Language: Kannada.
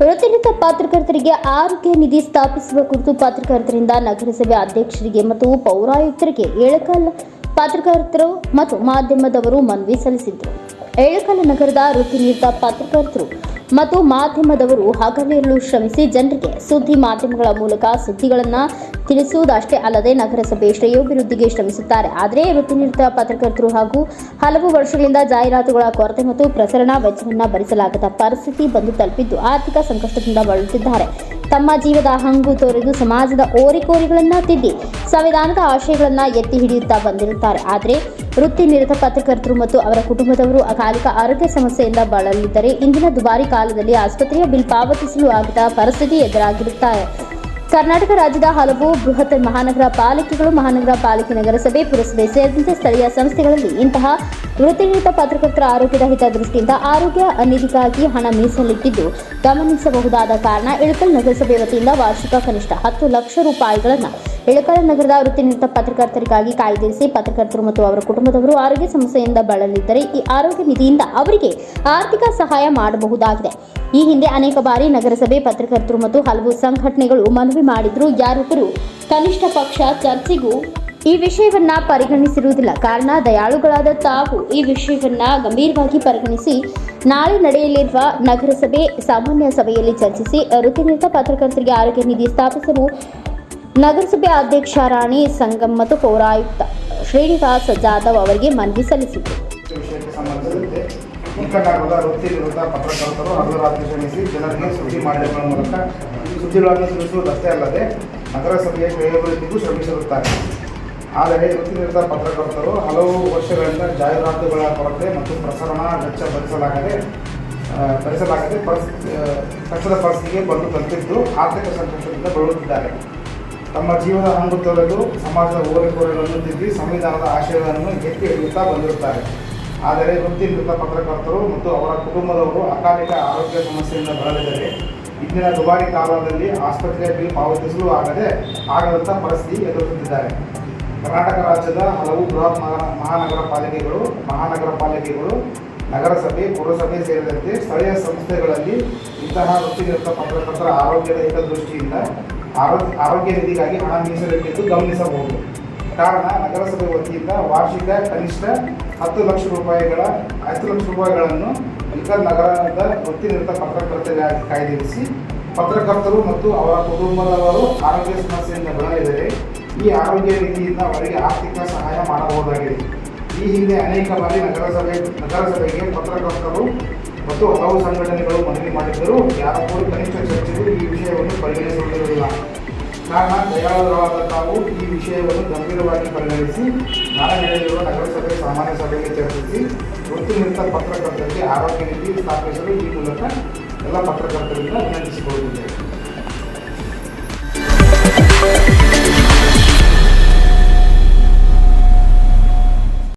ವೃತ್ತಿನಿರತ ಪತ್ರಕರ್ತರಿಗೆ ಆರೋಗ್ಯ ನಿಧಿ ಸ್ಥಾಪಿಸುವ ಕುರಿತು ಪಾತ್ರಕರ್ತರಿಂದ ನಗರಸಭೆ ಅಧ್ಯಕ್ಷರಿಗೆ ಮತ್ತು ಪೌರಾಯುಕ್ತರಿಗೆ ಏಳಕಾಲ ಪತ್ರಕರ್ತರು ಮತ್ತು ಮಾಧ್ಯಮದವರು ಮನವಿ ಸಲ್ಲಿಸಿದರು. ಏಳಕಾಲ ನಗರದ ವೃತ್ತಿನಿರತ ಪತ್ರಕರ್ತರು ಮತ್ತು ಮಾಧ್ಯಮದವರು ಹಗಲಿರಲು ಶ್ರಮಿಸಿ ಜನರಿಗೆ ಸುದ್ದಿ ಮಾಧ್ಯಮಗಳ ಮೂಲಕ ಸುದ್ದಿಗಳನ್ನು ತಿಳಿಸುವುದಷ್ಟೇ ಅಲ್ಲದೆ ನಗರಸಭೆ ಶ್ರೇಯೋಭಿವೃದ್ಧಿಗೆ ಶ್ರಮಿಸುತ್ತಾರೆ. ಆದರೆ ವೃತ್ತಿನಿರತ ಪತ್ರಕರ್ತರು ಹಾಗೂ ಹಲವು ವರ್ಷಗಳಿಂದ ಜಾಹೀರಾತುಗಳ ಕೊರತೆ ಮತ್ತು ಪ್ರಸರಣ ವೆಚ್ಚವನ್ನು ಭರಿಸಲಾಗದ ಪರಿಸ್ಥಿತಿ ಬಂದು ತಲುಪಿದ್ದು ಆರ್ಥಿಕ ಸಂಕಷ್ಟದಿಂದ ಬಳಲುತ್ತಿದ್ದಾರೆ. ತಮ್ಮ ಜೀವದ ಹಂಗು ತೊರೆದು ಸಮಾಜದ ಓರಿಕೋರಿಗಳನ್ನು ತಿದ್ದಿ ಸಂವಿಧಾನದ ಆಶಯಗಳನ್ನು ಎತ್ತಿ ಹಿಡಿಯುತ್ತಾ ಬಂದಿರುತ್ತಾರೆ. ಆದರೆ ವೃತ್ತಿ ನಿರತ ಪತ್ರಕರ್ತರು ಮತ್ತು ಅವರ ಕುಟುಂಬದವರು ಅಕಾಲಿಕ ಆರೋಗ್ಯ ಸಮಸ್ಯೆಯಿಂದ ಬಳಲಿದ್ದರೆ ಇಂದಿನ ದುಬಾರಿ ಕಾಲದಲ್ಲಿ ಆಸ್ಪತ್ರೆಯ ಬಿಲ್ ಪಾವತಿಸಲು ಆಗದ ಪರಿಸ್ಥಿತಿ ಎದುರಾಗಿರುತ್ತಾರೆ ಕರ್ನಾಟಕ ರಾಜ್ಯದ ಹಲವು ಬೃಹತ್ ಮಹಾನಗರ ಪಾಲಿಕೆಗಳು ಮಹಾನಗರ ಪಾಲಿಕೆ ನಗರಸಭೆ, ಪುರಸಭೆ ಸೇರಿದಂತೆ ಸ್ಥಳೀಯ ಸಂಸ್ಥೆಗಳಲ್ಲಿ ಇಂತಹ ವೃತ್ತಿನಿರತ ಪತ್ರಕರ್ತರ ಆರೋಗ್ಯದ ಹಿತದೃಷ್ಟಿಯಿಂದ ಆರೋಗ್ಯ ನಿಧಿಗಾಗಿ ಹಣ ಮೀಸಲಿಟ್ಟಿದ್ದು ಗಮನಿಸಬಹುದಾದ ಕಾರಣ ಇಳಕಲ್ ನಗರಸಭೆ ವತಿಯಿಂದ ವಾರ್ಷಿಕ ಕನಿಷ್ಠ ಹತ್ತು ಲಕ್ಷ ರೂಪಾಯಿಗಳನ್ನು ಇಳಕಲ್ ನಗರದ ವೃತ್ತಿನಿರತ ಪತ್ರಕರ್ತರಿಗಾಗಿ ಕಾಯ್ದಿರಿಸಿ ಪತ್ರಕರ್ತರು ಮತ್ತು ಅವರ ಕುಟುಂಬದವರು ಆರೋಗ್ಯ ಸಮಸ್ಯೆಯಿಂದ ಬಳಲಿದ್ದರೆ ಈ ಆರೋಗ್ಯ ನಿಧಿಯಿಂದ ಅವರಿಗೆ ಆರ್ಥಿಕ ಸಹಾಯ ಮಾಡಬಹುದಾಗಿದೆ. ಈ ಹಿಂದೆ ಅನೇಕ ಬಾರಿ ನಗರಸಭೆ ಪತ್ರಕರ್ತರು ಮತ್ತು ಹಲವು ಸಂಘಟನೆಗಳು ಮನವಿ ಮಾಡಿದ್ರು. ಯಾರೊಬ್ಬರು ಕನಿಷ್ಠ ಪಕ್ಷ ಚರ್ಚೆಗೂ ಈ ವಿಷಯವನ್ನ ಪರಿಗಣಿಸಿರುವುದಿಲ್ಲ. ಕಾರಣ, ದಯಾಳುಗಳಾದ ತಾವು ಈ ವಿಷಯವನ್ನ ಗಂಭೀರವಾಗಿ ಪರಿಗಣಿಸಿ ನಾಳೆ ನಡೆಯಲಿರುವ ನಗರಸಭೆ ಸಾಮಾನ್ಯ ಸಭೆಯಲ್ಲಿ ಚರ್ಚಿಸಿ ವೃತ್ತಿನಿರತ ಪತ್ರಕರ್ತರಿಗೆ ಆರೋಗ್ಯ ನಿಧಿ ಸ್ಥಾಪಿಸಲು ನಗರಸಭೆ ಅಧ್ಯಕ್ಷ ರಾಣಿ ಸಂಗಮ್ ಮತ್ತು ಪೌರಾಯುಕ್ತ ಶ್ರೀನಿವಾಸ್ ಜಾಧವ್ ಅವರಿಗೆ ಮನವಿ ಸಲ್ಲಿಸಿದರು. ಮುಖಂಡರಾದ ವೃತ್ತಿ ವಿರುದ್ಧ ಪತ್ರಕರ್ತರು ರಾತ್ರಿ ಶ್ರಮಿಸಿ ಜನರಿಗೆ ಸುದ್ದಿ ಮಾಧ್ಯಮಗಳ ಮೂಲಕ ಸುದ್ದಿಗಳನ್ನು ತಿಳಿಸುವುದಷ್ಟೇ ಅಲ್ಲದೆ ನಗರಸಭೆಯ ಶ್ರೇಯೋಭಿವೃದ್ಧಿಗೂ ಶ್ರಮಿಸಿರುತ್ತಾರೆ. ಆದರೆ ವೃತ್ತಿನಿರತ ಪತ್ರಕರ್ತರು ಹಲವು ವರ್ಷಗಳಿಂದ ಜಾಹೀರಾತುಗಳ ಕೊರತೆ ಮತ್ತು ಪ್ರಸರಣ ವೆಚ್ಚ ಭರಿಸಲಾಗದೆ ಭರಿಸಲಾಗದೆ ಪರಿಸ್ಥಿತಿ ಕಷ್ಟದ ಪರಿಸ್ಥಿತಿಗೆ ಬಂದು ತಲುಪಿದ್ದು ಆರ್ಥಿಕ ಸಂಕಷ್ಟದಿಂದ ಬಳಲುತ್ತಿದ್ದಾರೆ. ತಮ್ಮ ಜೀವನ ಹಂಗು ತೊರೆದು ಸಮಾಜದ ಓರೆಕೋರೆಗಳನ್ನು ತಿದ್ದಿ ಸಂವಿಧಾನದ ಆಶಯಗಳನ್ನು ಎತ್ತಿ ಹಿಡಿಯುತ್ತಾ ಬಂದಿರುತ್ತಾರೆ. ಆದರೆ ವೃತ್ತಿ ಮೃತ ಪತ್ರಕರ್ತರು ಮತ್ತು ಅವರ ಕುಟುಂಬದವರು ಅಕಾಲಿಕ ಆರೋಗ್ಯ ಸಮಸ್ಯೆಯಿಂದ ಬಳಲಿದರೆ ಇಂದಿನ ದುಬಾರಿ ಕಾಲದಲ್ಲಿ ಆಸ್ಪತ್ರೆಯ ಬಿಲ್ ಪಾವತಿಸಲು ಆಗದೆ ಆಗದಂಥ ಪರಿಸ್ಥಿತಿ ಎದುರಿಸುತ್ತಿದ್ದಾರೆ ಕರ್ನಾಟಕ ರಾಜ್ಯದ ಹಲವು ಬೃಹತ್ ಮಹಾ ಮಹಾನಗರ ಪಾಲಿಕೆಗಳು ಮಹಾನಗರ ಪಾಲಿಕೆಗಳು, ನಗರಸಭೆ, ಪುರಸಭೆ ಸೇರಿದಂತೆ ಸ್ಥಳೀಯ ಸಂಸ್ಥೆಗಳಲ್ಲಿ ಇಂತಹ ವೃತ್ತಿನಿರತ ಪತ್ರಕರ್ತರ ಆರೋಗ್ಯದ ಹಿತದೃಷ್ಟಿಯಿಂದ ಆರೋಗ್ಯ ಆರೋಗ್ಯ ನಿಧಿಗಾಗಿ ಹಣ ಮೀಸಲಿಟ್ಟಿದ್ದು ಗಮನಿಸಬಹುದು. ಕಾರಣ ನಗರಸಭೆ ವತಿಯಿಂದ ವಾರ್ಷಿಕ ಕನಿಷ್ಠ ಹತ್ತು ಲಕ್ಷ ರೂಪಾಯಿಗಳ, ಹತ್ತು ಲಕ್ಷ ರೂಪಾಯಿಗಳನ್ನು ಇತರ ನಗರದ ವೃತ್ತಿನಿರತ ಪತ್ರಕರ್ತರಿಗಾಗಿ ಕಾಯ್ದಿರಿಸಿ ಪತ್ರಕರ್ತರು ಮತ್ತು ಅವರ ಕುಟುಂಬದವರು ಆರೋಗ್ಯ ಸಮಸ್ಯೆಯಿಂದ ಬಳಲಿದರೆ ಈ ಆರೋಗ್ಯ ನಿಧಿಯಿಂದ ಅವರಿಗೆ ಆರ್ಥಿಕ ಸಹಾಯ ಮಾಡಬಹುದಾಗಿದೆ. ಈ ಹಿಂದೆ ಅನೇಕ ಬಾರಿ ನಗರಸಭೆ ನಗರಸಭೆಗೆ ಪತ್ರಕರ್ತರು ಮತ್ತು ಹಲವು ಸಂಘಟನೆಗಳು ಮನವಿ ಮಾಡಿದ್ದರೂ. ಯಾರೊಬ್ಬರು ಕನಿಷ್ಠ ಚರ್ಚೆಗೂ ಈ ವಿಷಯವನ್ನು ಪರಿಗಣಿಸುತ್ತಿರಲಿಲ್ಲ ಕಾರಣ ದಯಾಳುಗಳಾದ ತಾವು ಈ ವಿಷಯವನ್ನು ಗಂಭೀರವಾಗಿ ಪರಿಗಣಿಸಿ, ನಾಳೆ ನಡೆಯಲಿರುವ ನಗರಸಭೆ ಸಾಮಾನ್ಯ ಸಭೆಯಲ್ಲಿ ಚರ್ಚಿಸಿ ವೃತ್ತಿನಿರತ ಪತ್ರಕರ್ತರಿಗೆ ಆರೋಗ್ಯ ನೀತಿ ಸ್ಥಾಪಿಸಲು ಈ ಮೂಲಕ ಎಲ್ಲ ಪತ್ರಕರ್ತರಿಂದ ವಿನಂತಿಸಿಕೊಳ್ಳುತ್ತಿದ್ದೇವೆ